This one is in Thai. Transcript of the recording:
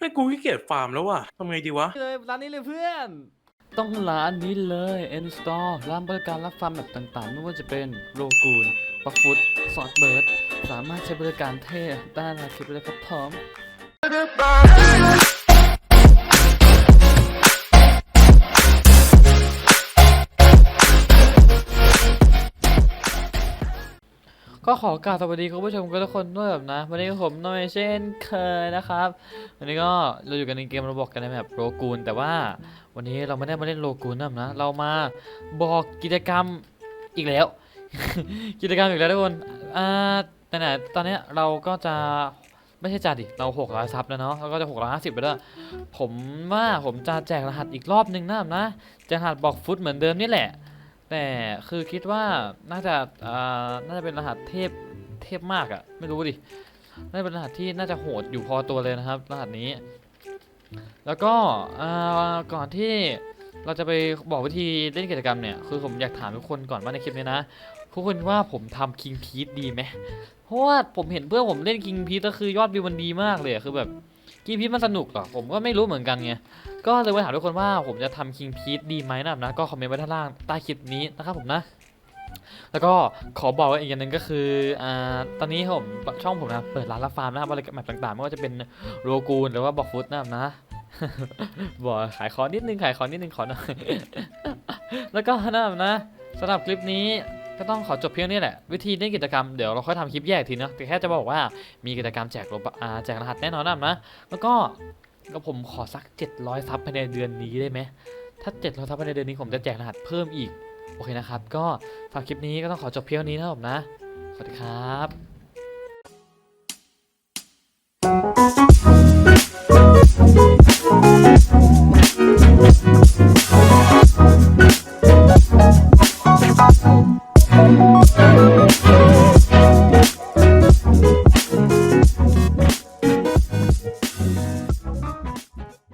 ให้กูขี้เกียจฟาร์มแล้วว่ะทำไงดีวะ เลยร้านนี้เลยเพื่อน ต้องร้านนี้เลย N Store ร้านบริการรับฟาร์มแบบต่างๆ ไม่ว่าจะเป็นโลกูนปักฟุตซอสเบิร์ด สามารถใช้บริการเท่ได้ในคลิปเลยครับพร้อม ก็ขอกราบสวัสดีคุณผู้ชมทุกคนด้วยแบบนะ วันนี้ผมน้อยเช่นเคยนะครับ วันนี้ก็เราอยู่กันในเกมเราบอกกันในแบบโลกูนแต่ว่าวันนี้เราไม่ได้มาเล่นโลกูนนะนะ เรามาบอกกิจกรรมอีกแล้ว กิจกรรมอีกแล้วทุกคนอ่าแต่ไหนตอนนี้เราก็จะไม่ใช่จ่าดิ เราหกร้อยซับแล้วเนาะเราก็จะหกร้อยห้าสิบไปแล้ว ผมว่าผมจะแจกรหัสอีกรอบหนึ่งนะนะ แจกรหัสบอกฟุตเหมือนเดิมนี่แหละ แต่คือคิดว่าน่าจะอ่าน่าจะเป็นรหัสเทพเทพมากอะไม่รู้ดิน่าจะเป็นรหัสที่น่าจะโหดอยู่พอตัวเลยนะครับ รหัสนี้ แล้วก็อ่าก่อนที่เราจะไปบอกวิธีเล่นกิจกรรมเนี่ย คือผมอยากถามทุกคนก่อนว่าในคลิปนี้นะทุกคนว่าผมทำคิงพีทดีไหมเพราะว่าผมเห็นเพื่อนผมเล่นคิงพีทก็คือยอดวิวมันดีมากเลยอะคือแบบคิงพีทมันสนุกเหรอผมก็ไม่รู้เหมือนกันไง ก็เลยมาถามทุกคนว่าผมจะทำคิงพีทดีไหมนะครับนะก็คอมเมนต์ไว้ด้านล่างใต้คลิปนี้นะครับผมนะแล้วก็ขอบอกไว้อีกอย่างหนึ่งก็คืออ่าตอนนี้ผมช่องผมนะเปิดร้านรับฟาร์มนะครับอะไรแบบต่างๆไม่ว่าจะเป็นโรกูนหรือว่าบอกฟุตนะครับนะบอกขายขอนิดนึงขายขอนิดนึงขอหน่อยแล้วก็นะครับนะสำหรับคลิปนี้ก็ต้องขอจบเพียงนี้แหละ วิธีเล่นกิจกรรมเดี๋ยวเราค่อยทำคลิปแยกทีนะแต่แค่จะบอกว่ามีกิจกรรมแจกโลบแจกรหัสแน่นอนนะนะแล้วก็ ก็ผมขอสัก 700 ซับภายในเดือนนี้ได้ไหม ถ้า 700 ซับภายในเดือนนี้ผมจะแจกรหัสเพิ่มอีก โอเคนะครับ ก็ฝากคลิปนี้ก็ต้องขอจบเพียงเท่านี้นะครับผมนะ สวัสดีครับ